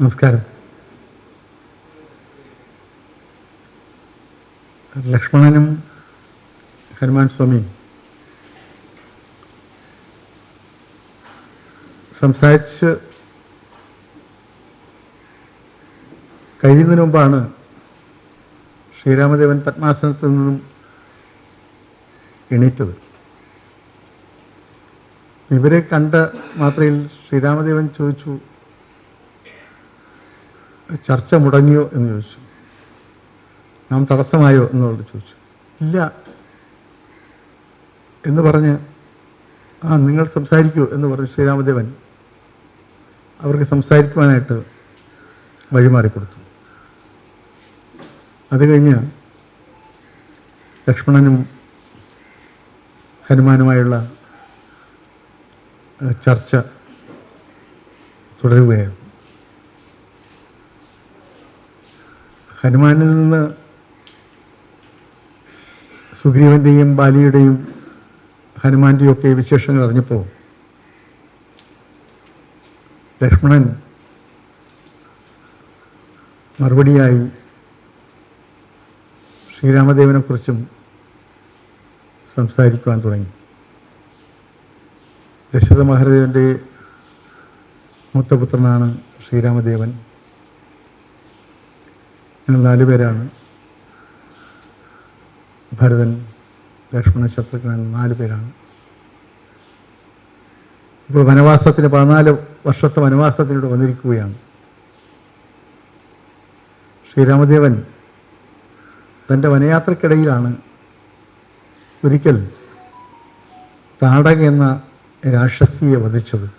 നമസ്കാരം. ലക്ഷ്മണനും ഹനുമാൻ സ്വാമിയും സംസാരിച്ച് കഴിയുന്നതിന് മുമ്പാണ് ശ്രീരാമദേവൻ പത്മാസനത്തിൽ നിന്നും എണീറ്റത്. ഇവരെ കണ്ട മാത്രയിൽ ശ്രീരാമദേവൻ ചോദിച്ചു ചർച്ച മുടങ്ങിയോ എന്ന് ചോദിച്ചു. നാം തടസ്സമായോ എന്നുള്ളത് ചോദിച്ചു. ഇല്ല. എന്ന് പറഞ്ഞ് ആ നിങ്ങൾ സംസാരിക്കൂ എന്ന് പറഞ്ഞ് ശ്രീരാമദേവൻ അവർക്ക് സംസാരിക്കുവാനായിട്ട് വഴിമാറിക്കൊടുത്തു അത് കഴിഞ്ഞ് ലക്ഷ്മണനും ഹനുമാനുമായുള്ള ചർച്ച തുടരുകയായിരുന്നു. ഹനുമാനിൽ നിന്ന് സുഗ്രീവന്റെയും ബാലിയുടെയും ഹനുമാന്റെയും ഒക്കെ വിശേഷങ്ങൾ അറിഞ്ഞപ്പോൾ ലക്ഷ്മണൻ മറുപടിയായി ശ്രീരാമദേവനെക്കുറിച്ചും സംസാരിക്കുവാൻ തുടങ്ങി. ദശരഥ മഹാരാജന്റെ മൂത്തപുത്രനാണ് ശ്രീരാമദേവൻ. ഞങ്ങൾ നാലുപേരാണ് ഭരതൻ ലക്ഷ്മണ ശത്രുഘ്നൻ നാല് പേരാണ്. ഇപ്പോൾ വനവാസത്തിന് പതിനാല് വർഷത്തെ വനവാസത്തിലൂടെ വന്നിരിക്കുകയാണ്. ശ്രീരാമദേവൻ തന്റെ വനയാത്രക്കിടയിലാണ് ഒരിക്കൽ താടക എന്ന രാക്ഷസിയെ വധിച്ചത്.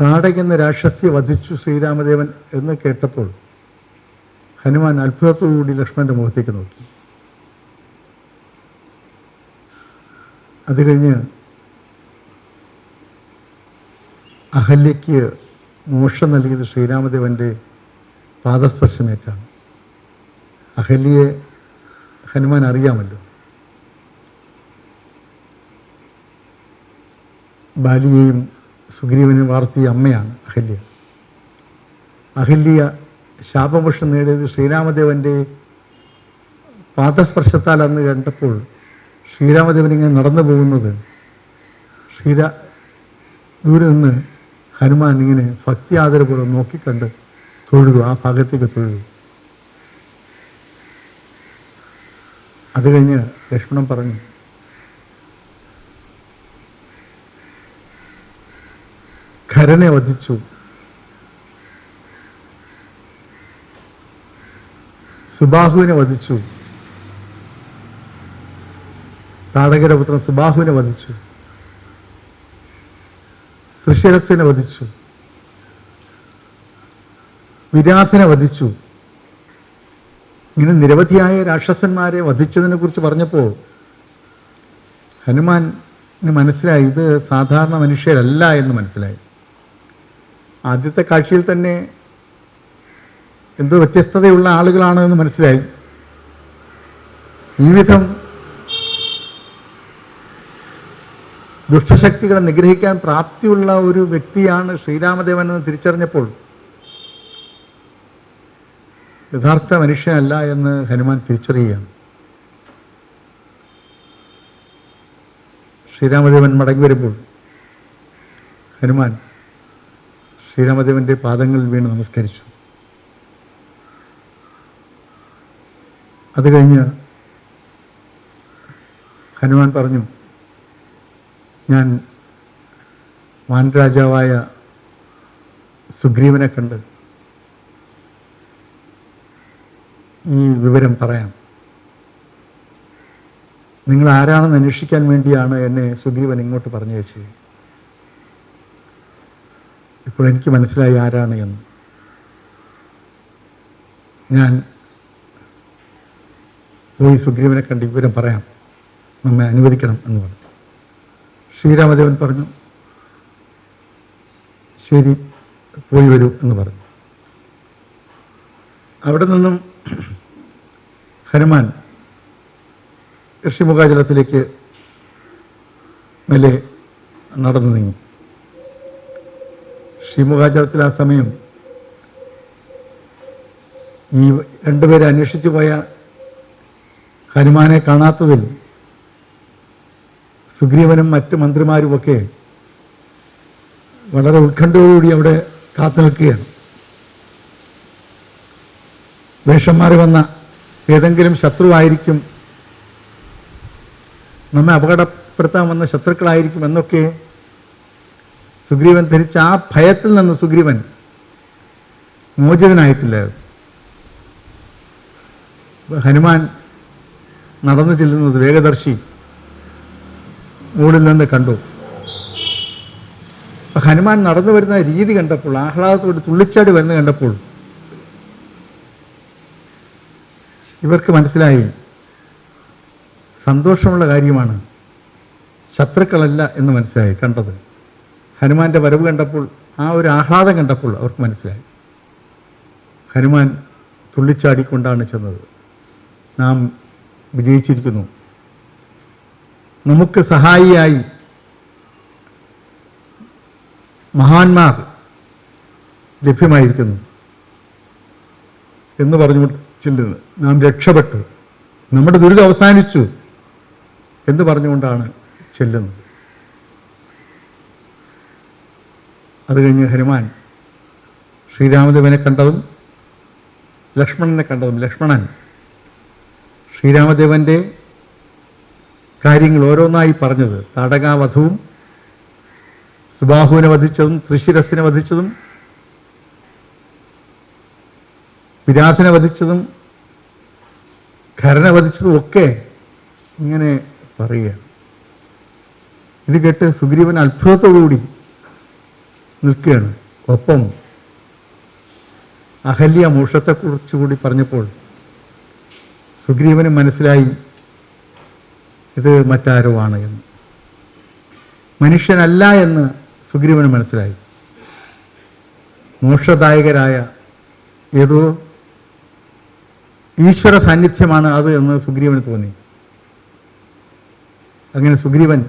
താടക എന്ന രാക്ഷസിയെ വധിച്ചു ശ്രീരാമദേവൻ എന്ന് കേട്ടപ്പോൾ ഹനുമാൻ അത്ഭുതത്തോടുകൂടി ലക്ഷ്മണന്റെ മുഖത്തേക്ക് നോക്കി. അത് കഴിഞ്ഞ് അഹല്യയ്ക്ക് മോക്ഷം നൽകിയത് ശ്രീരാമദേവന്റെ പാദസ്പർശമേറ്റാണ്. അഹല്യയെ ഹനുമാൻ അറിയാമല്ലോ. ബാലിയെയും സുഗ്രീവനും വാർത്തിയ അമ്മയാണ് അഹല്യ അഹല്യ ശാപമോക്ഷം നേടിയത് ശ്രീരാമദേവന്റെ പാദസ്പർശത്താൽ അന്ന് കണ്ടപ്പോൾ ശ്രീരാമദേവൻ ഇങ്ങനെ നടന്നു പോകുന്നത് ശ്രീരാ ദൂരെ നിന്ന് ഹനുമാൻ ഇങ്ങനെ ഭക്തി ആദരപൂർവം നോക്കിക്കണ്ട് തൊഴുതു ആ ഭാഗത്തേക്ക് തൊഴുതു. അത് കഴിഞ്ഞ് ലക്ഷ്മണൻ പറഞ്ഞു ഖരനെ വധിച്ചു. സുബാഹുവിനെ വധിച്ചു. താടകയുടെ പുത്രൻ സുബാഹുവിനെ വധിച്ചു. തൃശിരസിനെ വധിച്ചു. വിരാസിനെ വധിച്ചു. ഇങ്ങനെ നിരവധിയായ രാക്ഷസന്മാരെ വധിച്ചതിനെ കുറിച്ച് പറഞ്ഞപ്പോൾ ഹനുമാൻ മനസ്സിലായി ഇത് സാധാരണ മനുഷ്യരല്ല എന്ന് മനസ്സിലായി. ആദ്യത്തെ കാഴ്ചയിൽ തന്നെ എന്തോ വ്യത്യസ്തതയുള്ള ആളുകളാണ് എന്ന് മനസ്സിലായി. ഈ വിധം ദുഷ്ടശക്തികളെ നിഗ്രഹിക്കാൻ പ്രാപ്തിയുള്ള ഒരു വ്യക്തിയാണ് ശ്രീരാമദേവൻ എന്ന് തിരിച്ചറിഞ്ഞപ്പോൾ യഥാർത്ഥ മനുഷ്യനല്ല എന്ന് ഹനുമാൻ തിരിച്ചറിയുകയാണ്. ശ്രീരാമദേവൻ മടങ്ങി വരുമ്പോൾ ഹനുമാൻ ശ്രീരാമദേവന്റെ പാദങ്ങളിൽ വീണ് നമസ്കരിച്ചു. അത് കഴിഞ്ഞ് ഹനുമാൻ പറഞ്ഞു ഞാൻ മാൻരാജാവായ സുഗ്രീവനെ കണ്ട് ഈ വിവരം പറയാം. നിങ്ങൾ ആരാണെന്ന് അന്വേഷിക്കാൻ വേണ്ടിയാണ് എന്നെ സുഗ്രീവൻ ഇങ്ങോട്ട് പറഞ്ഞു വെച്ചത് ഇപ്പോൾ എനിക്ക് മനസ്സിലായി ആരാണ് എന്ന്. ഞാൻ പോയി സുഗ്രീവനെ കണ്ട് വിവരം പറയാം. നമ്മെ അനുവദിക്കണം എന്ന് പറഞ്ഞു. ശ്രീരാമദേവൻ പറഞ്ഞു ശരി പോയി വരൂ എന്ന് പറഞ്ഞു. അവിടെ നിന്നും ഹനുമാൻ ഋഷിമുഖാചലത്തിലേക്ക് മെല്ലെ നടന്നു നീങ്ങി. ശ്രീമുഖാചലത്തിൽ ആ സമയം ഈ രണ്ടുപേരെ അന്വേഷിച്ചു പോയ ഹനുമാനെ കാണാത്തതിൽ സുഗ്രീവനും മറ്റ് മന്ത്രിമാരുമൊക്കെ വളരെ ഉത്കണ്ഠയോടുകൂടി അവിടെ കാത്തു നിൽക്കുകയാണ്. വേഷം മാറി വന്ന ഏതെങ്കിലും ശത്രുവായിരിക്കും നമ്മെ അപകടപ്പെടുത്താൻ വന്ന ശത്രുക്കളായിരിക്കും എന്നൊക്കെ സുഗ്രീവൻ ധരിച്ച ആ ഭയത്തിൽ നിന്ന് സുഗ്രീവൻ മോചിതനായിട്ടില്ല. ഹനുമാൻ നടന്നു ചെല്ലുന്നത് വേഗദർശി മുകളിൽ നിന്ന് കണ്ടു. ഹനുമാൻ നടന്നു വരുന്ന രീതി കണ്ടപ്പോൾ ആഹ്ലാദത്തോട് തുള്ളിച്ചാടി വരുന്ന കണ്ടപ്പോൾ ഇവർക്ക് മനസ്സിലായി സന്തോഷമുള്ള കാര്യമാണ് ശത്രുക്കളല്ല എന്ന് മനസ്സിലായി കണ്ടത്. ഹനുമാന്റെ വരവ് കണ്ടപ്പോൾ ആ ഒരു ആഹ്ലാദം കണ്ടപ്പോൾ അവർക്ക് മനസ്സിലായി. ഹനുമാൻ തുള്ളിച്ചാടിക്കൊണ്ടാണ് ചെന്നത്. നാം വിജയിച്ചിരിക്കുന്നു. നമുക്ക് സഹായിയായി മഹാന്മാർ ലഭ്യമായിരിക്കുന്നു എന്ന് പറഞ്ഞു ചെല്ലുന്നത് നാം രക്ഷപ്പെട്ടു. നമ്മുടെ ദുരിതം അവസാനിച്ചു എന്ന് പറഞ്ഞുകൊണ്ടാണ് ചെല്ലുന്നത്. അത് കഴിഞ്ഞ് ഹനുമാൻ ശ്രീരാമദേവനെ കണ്ടതും ലക്ഷ്മണനെ കണ്ടതും ലക്ഷ്മണൻ ശ്രീരാമദേവന്റെ കാര്യങ്ങൾ ഓരോന്നായി പറഞ്ഞത്. തടകാവധവും സുബാഹുവിനെ വധിച്ചതും തൃശിരസിനെ വധിച്ചതും വിരാധനെ വധിച്ചതും ഖരനെ വധിച്ചതും ഒക്കെ ഇങ്ങനെ പറയുക ഇത് കേട്ട് സുഗ്രീവൻ അത്ഭുതത്തോടുകൂടി നിൽക്കുകയാണ്. ഒപ്പം അഹല്യ മോഷത്തെക്കുറിച്ചുകൂടി പറഞ്ഞപ്പോൾ സുഗ്രീവന് മനസ്സിലായി ഇത് മറ്റാരോ ആണ് എന്ന്. മനുഷ്യനല്ല എന്ന് സുഗ്രീവന് മനസ്സിലായി. മോക്ഷദായകരായ ഏതോ ഈശ്വര സാന്നിധ്യമാണ് അത് എന്ന് സുഗ്രീവന് തോന്നി. അങ്ങനെ സുഗ്രീവൻ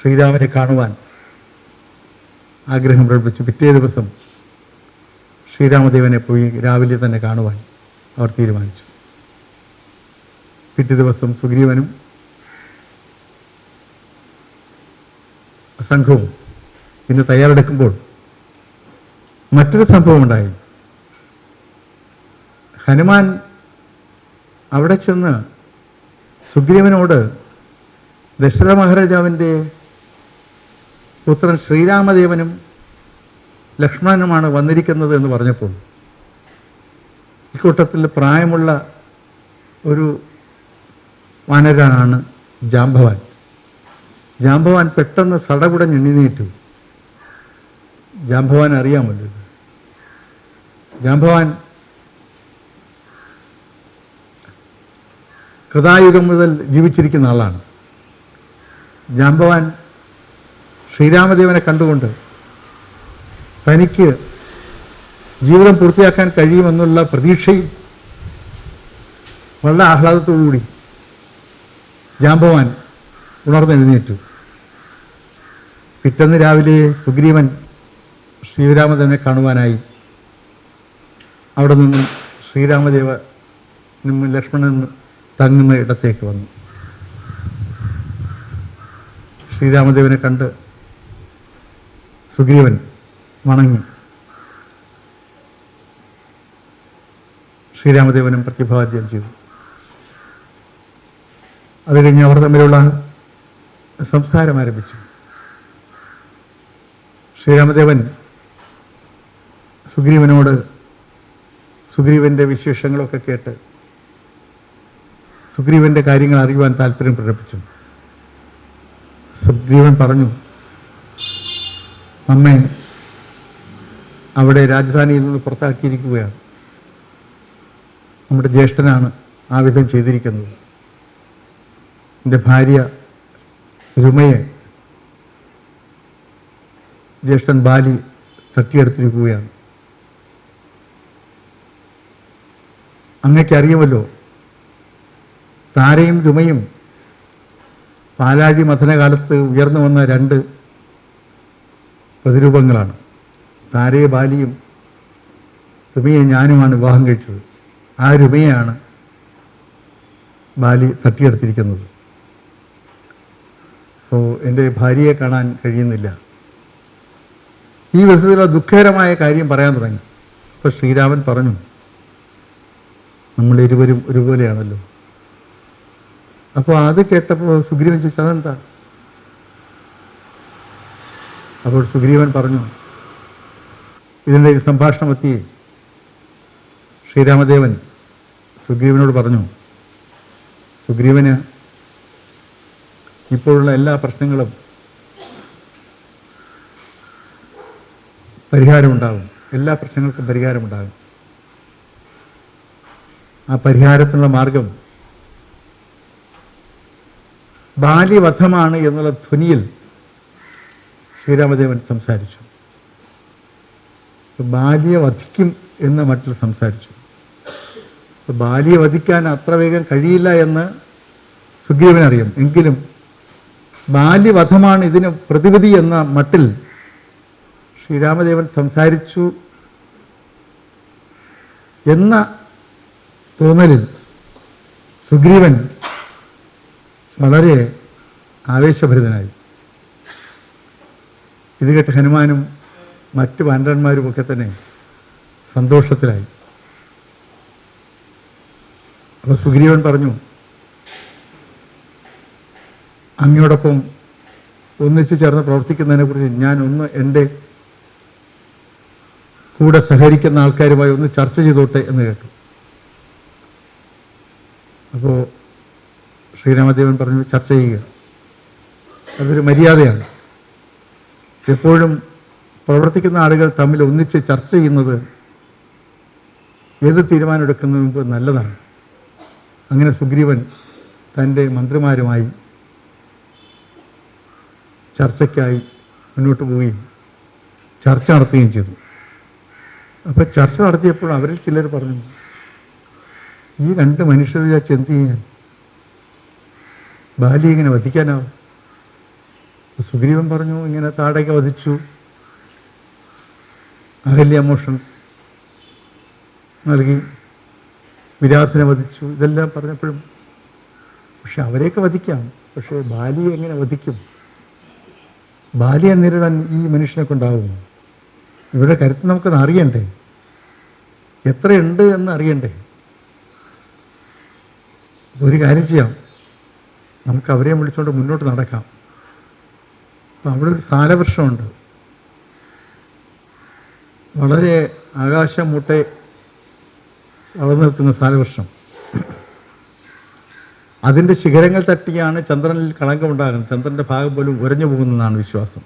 ശ്രീരാമനെ കാണുവാൻ ആഗ്രഹം പ്രകടിപ്പിച്ചു. പിറ്റേ ദിവസം ശ്രീരാമദേവനെ പോയി രാവിലെ തന്നെ കാണുവാൻ അവർ തീരുമാനിച്ചു. പിറ്റേ ദിവസം സുഗ്രീവനും സംഘവും പിന്നെ തയ്യാറെടുക്കുമ്പോൾ മറ്റൊരു സംഭവം ഉണ്ടായി ഹനുമാൻ അവിടെ ചെന്ന് സുഗ്രീവനോട് ദശരഥ മഹാരാജാവിന്റെ പുത്രൻ ശ്രീരാമദേവനും ലക്ഷ്മണനുമാണ് വന്നിരിക്കുന്നത് എന്ന് പറഞ്ഞപ്പോൾ ഇക്കൂട്ടത്തിൽ പ്രായമുള്ള ഒരു വാനരാണ് ജാംബവാൻ ജാംബവാൻ പെട്ടെന്ന് സടകുടഞ്ഞ് എണ്ണിനീറ്റു. ജാംബവാൻ അറിയാമല്ലോ ജാംബവാൻ കൃതായുഗം മുതൽ ജീവിച്ചിരിക്കുന്ന ആളാണ്. ജാംബവാൻ ശ്രീരാമദേവനെ കണ്ടുകൊണ്ട് തനിക്ക് ജീവിതം പൂർത്തിയാക്കാൻ കഴിയുമെന്നുള്ള പ്രതീക്ഷയിൽ വളരെ ആഹ്ലാദത്തോടുകൂടി ജാംബവാൻ ഉണർന്നെഴുന്നേറ്റു. പിറ്റന്ന് രാവിലെ സുഗ്രീവൻ ശ്രീരാമദേവനെ കാണുവാനായി അവിടെ നിന്നും ശ്രീരാമദേവ നിന്നും ലക്ഷ്മണൻ തങ്ങുന്ന ഇടത്തേക്ക് വന്നു. ശ്രീരാമദേവനെ കണ്ട് സുഗ്രീവൻ വണങ്ങി. ശ്രീരാമദേവനും പ്രതിഭാദ്യം ചെയ്തു. അത് കഴിഞ്ഞ് അവർ തമ്മിലുള്ള സംസാരം ആരംഭിച്ചു. ശ്രീരാമദേവൻ സുഗ്രീവനോട് സുഗ്രീവന്റെ വിശേഷങ്ങളൊക്കെ കേട്ട് സുഗ്രീവന്റെ കാര്യങ്ങൾ അറിയുവാൻ താല്പര്യം പ്രകടിപ്പിച്ചു. സുഗ്രീവൻ പറഞ്ഞു നമ്മെ അവിടെ രാജധാനിയിൽ നിന്ന് പുറത്താക്കിയിരിക്കുകയാണ്. നമ്മുടെ ജ്യേഷ്ഠനാണ് ആ വിധം ചെയ്തിരിക്കുന്നത്. എന്റെ ഭാര്യ രുമയെ ജ്യേഷ്ഠൻ ബാലി തട്ടിയെടുത്തിരിക്കുകയാണ്. അങ്ങക്കറിയുമല്ലോ താരയും രുമയും പാലാഴി മഥനകാലത്ത് ഉയർന്നു വന്ന രണ്ട് പ്രതിരൂപങ്ങളാണ്. താരയെ ബാലിയും രുമയെ ഞാനുമാണ് വിവാഹം കഴിച്ചത്. ആ രുമയാണ് ബാലി തട്ടിയെടുത്തിരിക്കുന്നത്. അപ്പോൾ എന്റെ ഭാര്യയെ കാണാൻ കഴിയുന്നില്ല. ഈ വിധത്തിലുള്ള ദുഃഖകരമായ കാര്യം പറയാൻ തുടങ്ങി. അപ്പോൾ ശ്രീരാമൻ പറഞ്ഞു നമ്മൾ ഇരുവരും ഒരുപോലെയാണല്ലോ. അപ്പോൾ അത് കേട്ടപ്പോൾ സുഗ്രീവൻ ചോദിച്ചു അതെന്താ? അപ്പോൾ സുഗ്രീവൻ പറഞ്ഞു ഇതിന്റെ ഒരു സംഭാഷണമെത്തി ശ്രീരാമദേവൻ സുഗ്രീവനോട് പറഞ്ഞു സുഗ്രീവന് ഇപ്പോഴുള്ള എല്ലാ പ്രശ്നങ്ങളും പരിഹാരമുണ്ടാകും. എല്ലാ പ്രശ്നങ്ങൾക്കും പരിഹാരമുണ്ടാകും. ആ പരിഹാരത്തിനുള്ള മാർഗം ബാല്യവധമാണ് എന്നുള്ള ധ്വനിയിൽ ശ്രീരാമദേവൻ സംസാരിച്ചു. ബാല്യ വധിക്കും എന്ന് മട്ടിൽ സംസാരിച്ചു. ബാല്യ വധിക്കാൻ അത്ര വേഗം കഴിയില്ല എന്ന് സുഗ്രീവനറിയാം എങ്കിലും ബാല്യവധമാണ് ഇതിന് പ്രതിവിധി എന്ന മട്ടിൽ ശ്രീരാമദേവൻ സംസാരിച്ചു എന്ന തോന്നലിൽ സുഗ്രീവൻ വളരെ ആവേശഭരിതനായി. ഇത് കേട്ട് ഹനുമാനും മറ്റു വാനരന്മാരും ഒക്കെ തന്നെ സന്തോഷത്തിലായി. അപ്പോൾ സുഗ്രീവൻ പറഞ്ഞു അങ്ങയോടൊപ്പം ഒന്നിച്ചു ചേർന്ന് പ്രവർത്തിക്കുന്നതിനെ കുറിച്ച് ഞാൻ ഒന്ന് എന്റെ കൂടെ സഹകരിക്കുന്ന ആൾക്കാരുമായി ഒന്ന് ചർച്ച ചെയ്തോട്ടെ എന്ന് കേട്ടു. അപ്പോൾ ശ്രീരാമദേവൻ പറഞ്ഞു ചർച്ച ചെയ്യുക. അതൊരു മര്യാദയാണ്. എപ്പോഴും പ്രവർത്തിക്കുന്ന ആളുകൾ തമ്മിൽ ഒന്നിച്ച് ചർച്ച ചെയ്യുന്നത് ഏത് തീരുമാനമെടുക്കുന്ന മുമ്പ് നല്ലതാണ്. അങ്ങനെ സുഗ്രീവൻ തന്റെ മന്ത്രിമാരുമായി ചർച്ചയ്ക്കായി മുന്നോട്ട് പോവുകയും ചർച്ച നടത്തുകയും ചെയ്തു. അപ്പോൾ ചർച്ച നടത്തിയപ്പോൾ അവരിൽ ചിലർ പറഞ്ഞു ഈ രണ്ട് മനുഷ്യർ വിചാരിച്ച് എന്ത് ഇങ്ങനെ വധിക്കാനാവും. സുഗ്രീവൻ പറഞ്ഞു ഇങ്ങനെ താടക വധിച്ചു. അഹല്യമോഷൻ നൽകി. വിരാധനെ വധിച്ചു. ഇതെല്ലാം പറഞ്ഞപ്പോഴും പക്ഷെ അവരെയൊക്കെ വധിക്കാം. പക്ഷേ ബാലിയെ എങ്ങനെ വധിക്കും? ബാലിയെ നേരിടാൻ ഈ മനുഷ്യനെ കൊണ്ടാവും. ഇവരുടെ കരുത്ത് നമുക്കത് അറിയണ്ടേ? എത്രയുണ്ട് എന്ന് അറിയണ്ടേ? ഒരു കാര്യം ചെയ്യാം. നമുക്ക് അവരെയും വിളിച്ചുകൊണ്ട് മുന്നോട്ട് നടക്കാം. അപ്പം അവിടെ ഒരു കാലവൃക്ഷമുണ്ട്. വളരെ ആകാശം മുട്ടെ വളർന്നു നിൽക്കുന്ന സാലവൃക്ഷം അതിന്റെ ശിഖരങ്ങൾ തട്ടിയാണ് ചന്ദ്രനിൽ കളങ്കമുണ്ടാകുന്നത്. ചന്ദ്രന്റെ ഭാഗം പോലും ഉരഞ്ഞു പോകുന്നതാണ് വിശ്വാസം.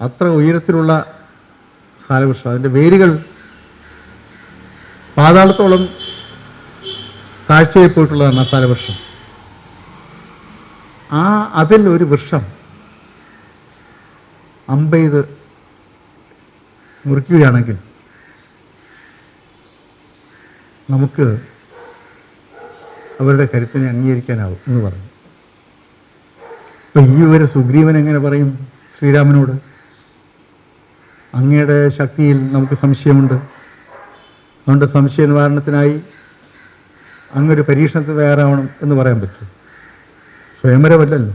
അത്ര ഉയരത്തിലുള്ള സാലവൃക്ഷം അതിന്റെ വേരുകൾ പാതാളത്തോളം താഴ്ചയിൽ പോയിട്ടുള്ളതാണ് ആ സാലവൃക്ഷം ആ അതിൽ ഒരു വൃക്ഷം അമ്പെയ്ത് മുറിക്കുകയാണെങ്കിൽ നമുക്ക് അവരുടെ കരുത്തിനെ അംഗീകരിക്കാനാവും എന്ന് പറഞ്ഞു. ഇപ്പം ഈ ഒരു സുഗ്രീവൻ എങ്ങനെ പറയും ശ്രീരാമനോട്? അങ്ങയുടെ ശക്തിയിൽ നമുക്ക് സംശയമുണ്ട്. അതുകൊണ്ട് സംശയ നിവാരണത്തിനായി അങ്ങൊരു പരീക്ഷണത്തിന് തയ്യാറാവണം എന്ന് പറയാൻ പറ്റും. സ്വയംവരമല്ലല്ലോ.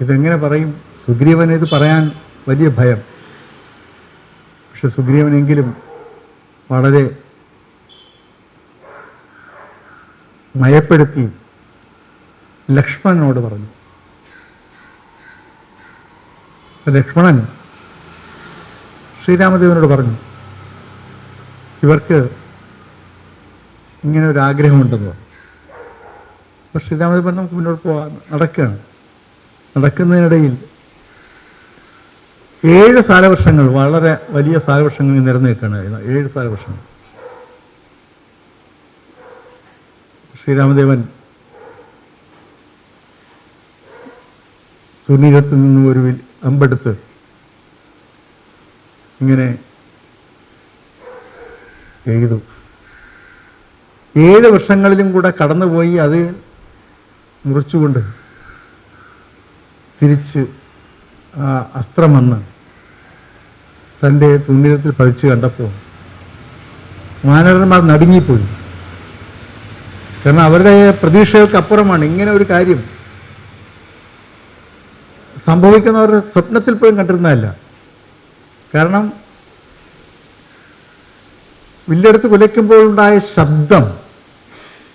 ഇതെങ്ങനെ പറയും? സുഗ്രീവന് ഇത് പറയാൻ വലിയ ഭയം. പക്ഷെ സുഗ്രീവനെങ്കിലും വളരെ മയപ്പെടുത്തി ലക്ഷ്മണനോട് പറഞ്ഞു. ലക്ഷ്മണൻ ശ്രീരാമദേവനോട് പറഞ്ഞു ഇവർക്ക് ഇങ്ങനെ ഒരു ആഗ്രഹമുണ്ടെന്ന് ശ്രീരാമദേവൻ നമുക്ക് മുന്നോട്ട് പോകാൻ നടക്കുകയാണ് നടക്കുന്നതിനിടയിൽ ഏഴ് സാലവർഷങ്ങൾ വളരെ വലിയ സാലവർഷങ്ങൾ നിരന്നു ഏഴ് സാലവർഷങ്ങൾ ശ്രീരാമദേവൻ തുന്നീരത്തിൽ നിന്നും ഒരു അമ്പെടുത്ത് ഇങ്ങനെ എഴുതു ഏഴ് വർഷങ്ങളിലും കൂടെ കടന്നുപോയി അത് മുറിച്ചുകൊണ്ട് തിരിച്ച് അസ്ത്രമെന്ന് തന്റെ തുണ്ണിരത്തിൽ പതിച്ച് കണ്ടപ്പോൾ മാനവന്മാർ നടുങ്ങിപ്പോയി. കാരണം അവരുടെ പ്രതീക്ഷകൾക്ക് അപ്പുറമാണ് ഇങ്ങനെ ഒരു കാര്യം സംഭവിക്കുന്നവർ സ്വപ്നത്തിൽ പോലും കണ്ടിരുന്നതല്ല. കാരണം വില്ലെടുത്ത് കുലയ്ക്കുമ്പോഴുണ്ടായ ശബ്ദം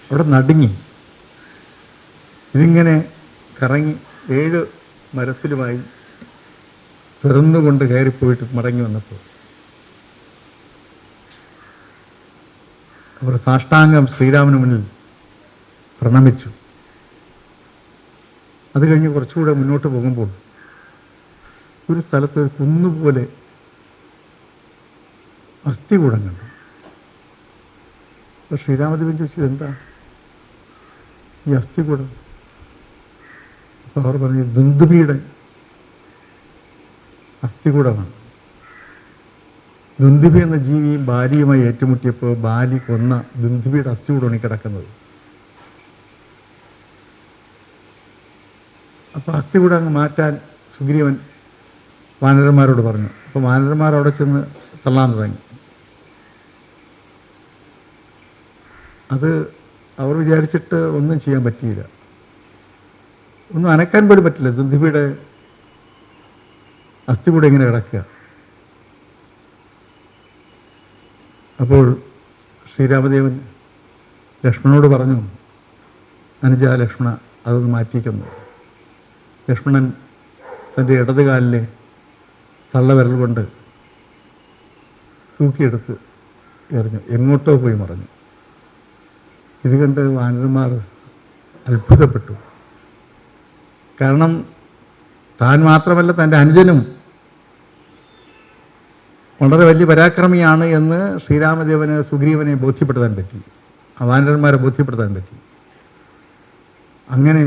അവിടെ നടുങ്ങി. ഇതിങ്ങനെ കറങ്ങി ഏഴ് മരത്തിലുമായി തുറന്നുകൊണ്ട് കയറിപ്പോയിട്ട് മടങ്ങി വന്നപ്പോൾ അവർ സാഷ്ടാംഗം ശ്രീരാമന് മുന്നിൽ പ്രണമിച്ചു. അത് കഴിഞ്ഞ് കുറച്ചുകൂടെ മുന്നോട്ട് പോകുമ്പോൾ ഒരു സ്ഥലത്ത് ഒരു കുന്നുപോലെ അസ്ഥികൂടം കണ്ടു. അപ്പോൾ ശ്രീരാമദേവൻ ചോദിച്ചത് എന്താ ഈ അസ്ഥികൂടം അപ്പോൾ അവർ പറഞ്ഞു ദുന്ദുബിയുടെ അസ്ഥികൂടമാണ്. ദുന്ദുബി എന്ന ജീവി ബാലിയുമായി ഏറ്റുമുട്ടിയപ്പോൾ ബാലി കൊന്ന ദുന്ദുബിയുടെ അസ്ഥികൂടമാണ് കിടക്കുന്നത്. അപ്പോൾ അസ്ഥികൂടം അങ്ങ് മാറ്റാൻ സുഗ്രീവൻ വാനരന്മാരോട് പറഞ്ഞു. അപ്പോൾ വാനരന്മാർ അവിടെ ചെന്ന് തള്ളാൻ തുടങ്ങി. അത് അവർ വിചാരിച്ചിട്ട് ഒന്നും ചെയ്യാൻ പറ്റിയില്ല. ഒന്നും അനക്കാൻ പോലും പറ്റില്ല. ദുന്ദുബിയുടെ അസ്ഥി കൂടെ ഇങ്ങനെ കിടക്കുക? അപ്പോൾ ശ്രീരാമദേവൻ ലക്ഷ്മണനോട് പറഞ്ഞു അനുജ ലക്ഷ്മണ അതൊന്ന് മാറ്റിക്കുന്നു ലക്ഷ്മണൻ തന്റെ ഇടത് കാലിലെ തള്ളവിരൽ കൊണ്ട് തൂക്കിയെടുത്ത് എറിഞ്ഞു. എങ്ങോട്ടോ പോയി മറഞ്ഞു. ഇത് കണ്ട് വാനരന്മാർ അത്ഭുതപ്പെട്ടു. കാരണം താൻ മാത്രമല്ല തന്റെ അനുജനും വളരെ വലിയ പരാക്രമിയാണ് എന്ന് ശ്രീരാമദേവന് സുഗ്രീവനെ ബോധ്യപ്പെടുത്താൻ പറ്റി. അവാനരന്മാരെ വാനരന്മാരെ ബോധ്യപ്പെടുത്താൻ പറ്റി. അങ്ങനെ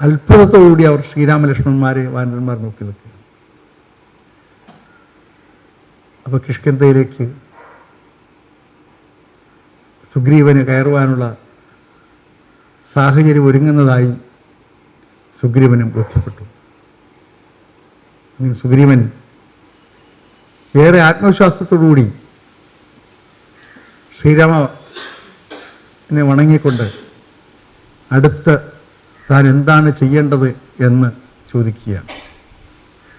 അത്ഭുതത്തോടുകൂടി അവർ ശ്രീരാമലക്ഷ്മണന്മാരെ വാനരന്മാർ നോക്കി നിൽക്കുക. അപ്പോൾ കിഷ്കന്തയിലേക്ക് സുഗ്രീവന് കയറുവാനുള്ള സാഹചര്യം ഒരുങ്ങുന്നതായി സുഗ്രീവനും ബോധ്യപ്പെട്ടു അങ്ങനെ സുഗ്രീവൻ ഏറെ ആത്മവിശ്വാസത്തോടുകൂടി ശ്രീരാമനെ വണങ്ങിക്കൊണ്ട് അടുത്ത് താൻ എന്താണ് ചെയ്യേണ്ടത് എന്ന് ചോദിക്കുകയാണ്.